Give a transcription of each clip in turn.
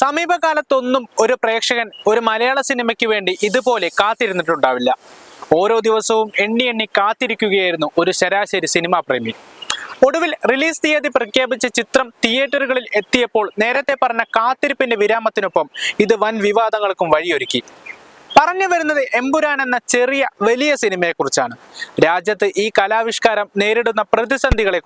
സമീപകാലത്തൊന്നും ഒരു പ്രേക്ഷകൻ ഒരു മലയാള സിനിമയ്ക്ക് വേണ്ടി ഇതുപോലെ കാത്തിരുന്നിട്ടുണ്ടാവില്ല. ഓരോ ദിവസവും എണ്ണി എണ്ണി കാത്തിരിക്കുകയായിരുന്നു ഒരു ശരാശരി സിനിമാ പ്രേമി. ഒടുവിൽ റിലീസ് തീയതി പ്രഖ്യാപിച്ച ചിത്രം തിയേറ്ററുകളിൽ എത്തിയപ്പോൾ നേരത്തെ പറഞ്ഞ കാത്തിരിപ്പിന്റെ വിരാമത്തിനൊപ്പം ഇത് വൻ വിവാദങ്ങൾക്കും വഴിയൊരുക്കി. പറഞ്ഞു വരുന്നത് എമ്പുരാൻ എന്ന ചെറിയ വലിയ സിനിമയെക്കുറിച്ചാണ്. രാജ്യത്ത് ഈ കലാവിഷ്കാരം നേരിടുന്ന പ്രതിസന്ധികളെ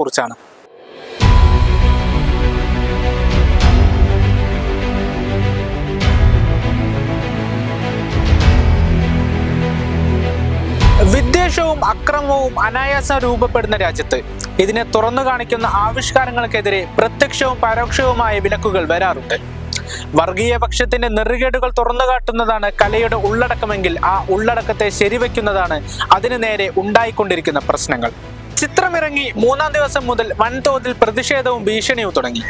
വിദ്വേഷവും അക്രമവും അനായാസം രൂപപ്പെടുന്ന രാജ്യത്ത് ഇതിനെ തുറന്നു കാണിക്കുന്ന ആവിഷ്കാരങ്ങൾക്കെതിരെ പ്രത്യക്ഷവും പരോക്ഷവുമായ വിലക്കുകൾ വരാറുണ്ട്. വർഗീയ പക്ഷത്തിന്റെ നെറുകേടുകൾ തുറന്നു കാട്ടുന്നതാണ് കലയുടെ ഉള്ളടക്കമെങ്കിൽ ആ ഉള്ളടക്കത്തെ ശരിവെക്കുന്നതാണ് അതിനു നേരെ ഉണ്ടായിക്കൊണ്ടിരിക്കുന്ന പ്രശ്നങ്ങൾ. ചിത്രമിറങ്ങി മൂന്നാം ദിവസം മുതൽ വൻതോതിൽ പ്രതിഷേധവും ഭീഷണിയും തുടങ്ങി.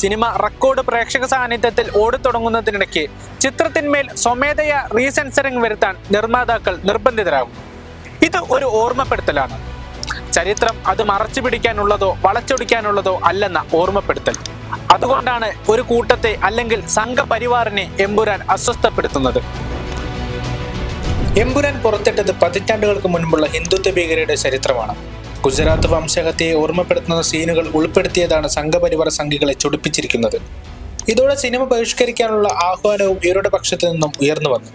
സിനിമ റെക്കോർഡ് പ്രേക്ഷക സാന്നിധ്യത്തിൽ ഓടിത്തുടങ്ങുന്നതിനിടയ്ക്ക് ചിത്രത്തിന്മേൽ സ്വമേധയ റീസെൻസറിംഗ് വരുത്താൻ നിർമ്മാതാക്കൾ നിർബന്ധിതരാകും. ഇത് ഒരു ഓർമ്മപ്പെടുത്തലാണ്. ചരിത്രം അത് മറച്ചു പിടിക്കാനുള്ളതോ വളച്ചൊടിക്കാനുള്ളതോ അല്ലെന്ന ഓർമ്മപ്പെടുത്തൽ. അതുകൊണ്ടാണ് ഒരു കൂട്ടത്തെ അല്ലെങ്കിൽ സംഘപരിവാറിനെ എമ്പുരാൻ അസ്വസ്ഥപ്പെടുത്തുന്നത്. എമ്പുരാൻ പുറത്തിട്ടത് പതിറ്റാണ്ടുകൾക്ക് മുൻപുള്ള ഹിന്ദുത്വ ഭീകരയുടെ ചരിത്രമാണ്. ഗുജറാത്ത് വംശഹത്യയെ ഓർമ്മപ്പെടുത്തുന്ന സീനുകൾ ഉൾപ്പെടുത്തിയതാണ് സംഘപരിവാർ സംഘികളെ ചൊടിപ്പിച്ചിരിക്കുന്നത്. ഇതോടെ സിനിമ ബഹിഷ്കരിക്കാനുള്ള ആഹ്വാനവും ഇവരുടെ പക്ഷത്തു നിന്നും ഉയർന്നു വന്നു.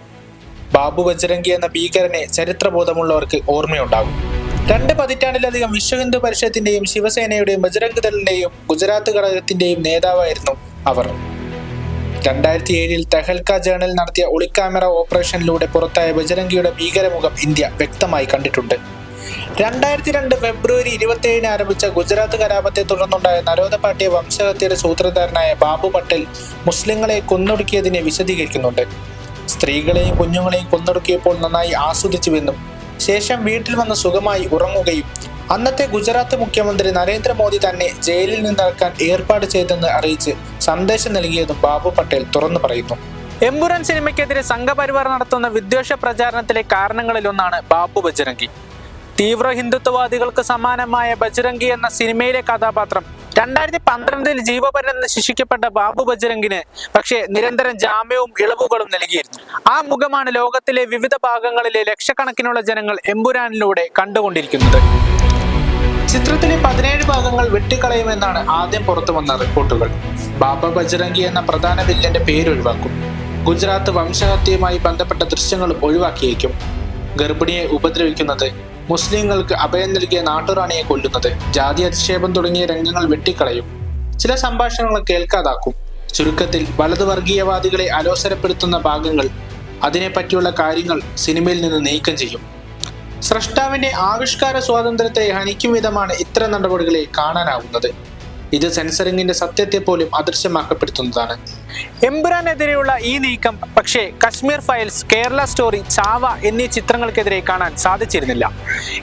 ബാബു ബജരംഗി എന്ന ഭീകരനെ ചരിത്രബോധമുള്ളവർക്ക് ഓർമ്മയുണ്ടാകും. രണ്ട് പതിറ്റാണ്ടിലധികം വിശ്വ ഹിന്ദു പരിഷത്തിന്റെയും ശിവസേനയുടെയും ബജരംഗ് ദളിന്റെയും ഗുജറാത്ത് ഘടകത്തിന്റെയും നേതാവായിരുന്നു അവർ. രണ്ടായിരത്തി ഏഴിൽ തെഹൽക്ക ജേണൽ നടത്തിയ ഒളിക്യാമറ ഓപ്പറേഷനിലൂടെ പുറത്തായ ബജരംഗിയുടെ ഭീകരമുഖം ഇന്ത്യ വ്യക്തമായി കണ്ടിട്ടുണ്ട്. രണ്ടായിരത്തി രണ്ട് ഫെബ്രുവരി ഇരുപത്തി ഏഴിന് ആരംഭിച്ച ഗുജറാത്ത് കലാപത്തെ തുടർന്നുണ്ടായ നരോദ പാട്ടിയ വംശഹത്യയുടെ സൂത്രധാരനായ ബാബു പട്ടേൽ മുസ്ലിങ്ങളെ കൊന്നൊടുക്കിയതിനെ വിശദീകരിക്കുന്നുണ്ട്. സ്ത്രീകളെയും കുഞ്ഞുങ്ങളെയും കൊന്നൊടുക്കിയപ്പോൾ നന്നായി ആസ്വദിച്ചുവെന്നും ശേഷം വീട്ടിൽ വന്ന് സുഖമായി ഉറങ്ങുകയും അന്നത്തെ ഗുജറാത്ത് മുഖ്യമന്ത്രി നരേന്ദ്രമോദി തന്നെ ജയിലിൽ നിന്നിറക്കാൻ ഏർപ്പാട് ചെയ്തെന്ന് അറിയിച്ച് സന്ദേശം നൽകിയതും ബാബു പട്ടേൽ തുറന്നു പറയുന്നു. എമ്പുരാൻ സിനിമയ്ക്കെതിരെ സംഘപരിവാർ നടത്തുന്ന വിദ്വേഷ പ്രചാരണത്തിലെ കാരണങ്ങളിലൊന്നാണ് ബാബു ബജരംഗി. തീവ്ര ഹിന്ദുത്വവാദികൾക്ക് സമാനമായ ബജരംഗി എന്ന സിനിമയിലെ കഥാപാത്രം രണ്ടായിരത്തി പന്ത്രണ്ടിൽ ജീവപര്യന്തം ശിക്ഷിക്കപ്പെട്ട ബാബു ബജരംഗിന് പക്ഷേ നിരന്തരം ജാമ്യവും ഇളവുകളും നൽകിയിരുന്നു. ആ മുഖമാണ് ലോകത്തിലെ വിവിധ ഭാഗങ്ങളിലെ ലക്ഷക്കണക്കിനുള്ള ജനങ്ങൾ എമ്പുരാനിലൂടെ കണ്ടുകൊണ്ടിരിക്കുന്നത്. ചിത്രത്തിലെ പതിനേഴ് ഭാഗങ്ങൾ വെട്ടിക്കളയുമെന്നാണ് ആദ്യം പുറത്തു വന്ന റിപ്പോർട്ടുകൾ. ബാബ ബജരംഗി എന്ന പ്രധാന വില്ലന്റെ പേരൊഴിവാക്കും. ഗുജറാത്ത് വംശഹത്യയുമായി ബന്ധപ്പെട്ട ദൃശ്യങ്ങളും ഒഴിവാക്കിയേക്കും. ഗർഭിണിയെ ഉപദ്രവിക്കുന്നത് മുസ്ലിങ്ങൾക്ക് അഭയം നൽകിയ നാട്ടുറാണിയെ കൊല്ലുന്നത്. ജാതി അധിക്ഷേപം തുടങ്ങിയ രംഗങ്ങൾ വെട്ടിക്കളയും. ചില സംഭാഷണങ്ങൾ കേൾക്കാതാക്കും. ചുരുക്കത്തിൽ വലതുവർഗീയവാദികളെ അലോസരപ്പെടുത്തുന്ന ഭാഗങ്ങൾ അതിനെപ്പറ്റിയുള്ള കാര്യങ്ങൾ സിനിമയിൽ നിന്ന് നീക്കം ചെയ്യും. സ്രഷ്ടാവിന്റെ ആവിഷ്കാര സ്വാതന്ത്ര്യത്തെ ഹനിക്കും വിധമാണ് ഇത്തരം നടപടികളെ കാണാനാവുന്നത്. ഇത് സെൻസറിംഗിന്റെ സത്യത്തെ പോലും അദൃശ്യമാക്കപ്പെടുത്തുന്നതാണ്. എമ്പുരാനെതിരെയുള്ള ഈ നീക്കം പക്ഷേ കശ്മീർ ഫയൽസ് കേരള സ്റ്റോറി ചാവ എന്നീ ചിത്രങ്ങൾക്കെതിരെ കാണാൻ സാധിച്ചിരുന്നില്ല.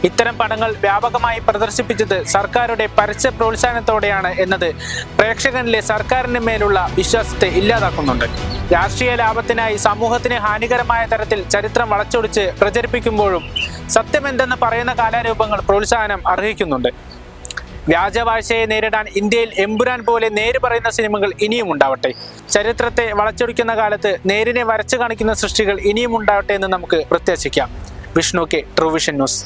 ഇത്തരം പടങ്ങൾ വ്യാപകമായി പ്രദർശിപ്പിച്ചത് സർക്കാരുടെ പരസ്യ പ്രോത്സാഹനത്തോടെയാണ് എന്നത് പ്രേക്ഷകനിലെ സർക്കാരിന് മേലുള്ള വിശ്വാസത്തെ ഇല്ലാതാക്കുന്നുണ്ട്. രാഷ്ട്രീയ ലാഭത്തിനായി സമൂഹത്തിന് ഹാനികരമായ തരത്തിൽ ചരിത്രം വളച്ചൊടിച്ച് പ്രചരിപ്പിക്കുമ്പോഴും സത്യമെന്തെന്ന് പറയുന്ന കലാരൂപങ്ങൾ പ്രോത്സാഹനം അർഹിക്കുന്നുണ്ട്. വ്യാജവാഴ്ചയെ നേരിടാൻ ഇന്ത്യയിൽ എമ്പുരാൻ പോലെ നേര് പറയുന്ന സിനിമകൾ ഇനിയും ഉണ്ടാവട്ടെ. ചരിത്രത്തെ വളച്ചൊടിക്കുന്ന കാലത്ത് നേരിനെ വരച്ചു കാണിക്കുന്ന സൃഷ്ടികൾ ഇനിയും ഉണ്ടാവട്ടെ എന്ന് നമുക്ക് പ്രത്യാശിക്കാം. Vishnu K TrueVision news